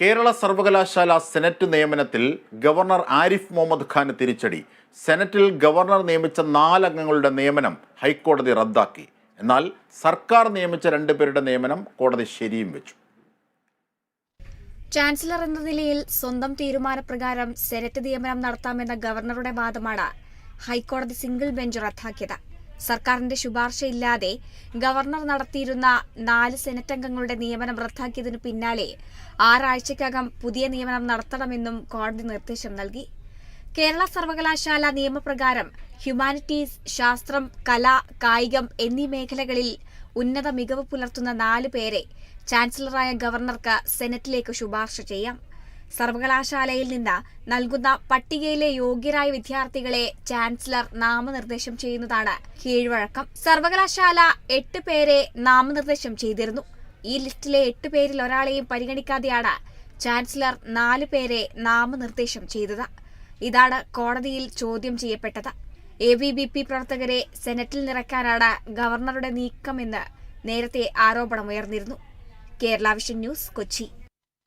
കേരള സർവകലാശാല സെനറ്റ് നിയമനത്തിൽ ഗവർണർ ആരിഫ് മുഹമ്മദ് ഖാന് തിരിച്ചടി. സെനറ്റിൽ ഗവർണർ നിയമിച്ച നാലംഗങ്ങളുടെ നിയമനം ഹൈക്കോടതി റദ്ദാക്കി. എന്നാൽ സർക്കാർ നിയമിച്ച രണ്ടുപേരുടെ നിയമനം കോടതി ശരിയും വെച്ചു. ചാൻസലർ എന്ന നിലയിൽ സ്വന്തം തീരുമാനപ്രകാരം സെനറ്റ് നിയമനം നടത്താമെന്ന ഗവർണറുടെ വാദമാണ് ഹൈക്കോടതി സിംഗിൾ ബെഞ്ച് റദ്ദാക്കിയത്. സർക്കാരിന്റെ ശുപാർശയില്ലാതെ ഗവർണർ നടത്തിയിരുന്ന നാല് സെനറ്റ് അംഗങ്ങളുടെ നിയമനം റദ്ദാക്കിയതിനു പിന്നാലെ ആറാഴ്ചയ്ക്കകം പുതിയ നിയമനം നടത്തണമെന്നും കോടതി നിർദ്ദേശം നൽകി. കേരള സർവകലാശാല നിയമപ്രകാരം ഹ്യൂമാനിറ്റീസ് ശാസ്ത്രം കല കായികം എന്നീ മേഖലകളിൽ ഉന്നത മികവ് പുലർത്തുന്ന നാല് പേരെ ചാൻസലറായ ഗവർണർക്ക് സെനറ്റിലേക്ക് ശുപാർശ ചെയ്യാം. സർവകലാശാലയിൽ നിന്ന് നൽകുന്ന പട്ടികയിലെ യോഗ്യരായ വിദ്യാർത്ഥികളെ ചാൻസലർ നാമനിർദ്ദേശം ചെയ്യുന്നതാണ് കീഴ്വഴക്കം. സർവകലാശാല എട്ട് പേരെ നാമനിർദ്ദേശം ചെയ്തിരുന്നു. ഈ ലിസ്റ്റിലെ എട്ട് പേരിൽ ഒരാളെയും പരിഗണിക്കാതെയാണ് ചാൻസലർ നാല് പേരെ നാമനിർദ്ദേശം ചെയ്തത്. ഇതാണ് കോടതിയിൽ ചോദ്യം ചെയ്യപ്പെട്ടത്. എ വി ബി പി പ്രവർത്തകരെ സെനറ്റിൽ നിറയ്ക്കാനാണ് ഗവർണറുടെ നീക്കമെന്ന് നേരത്തെ ആരോപണമുയർന്നിരുന്നു. Kerala vision news Kochi.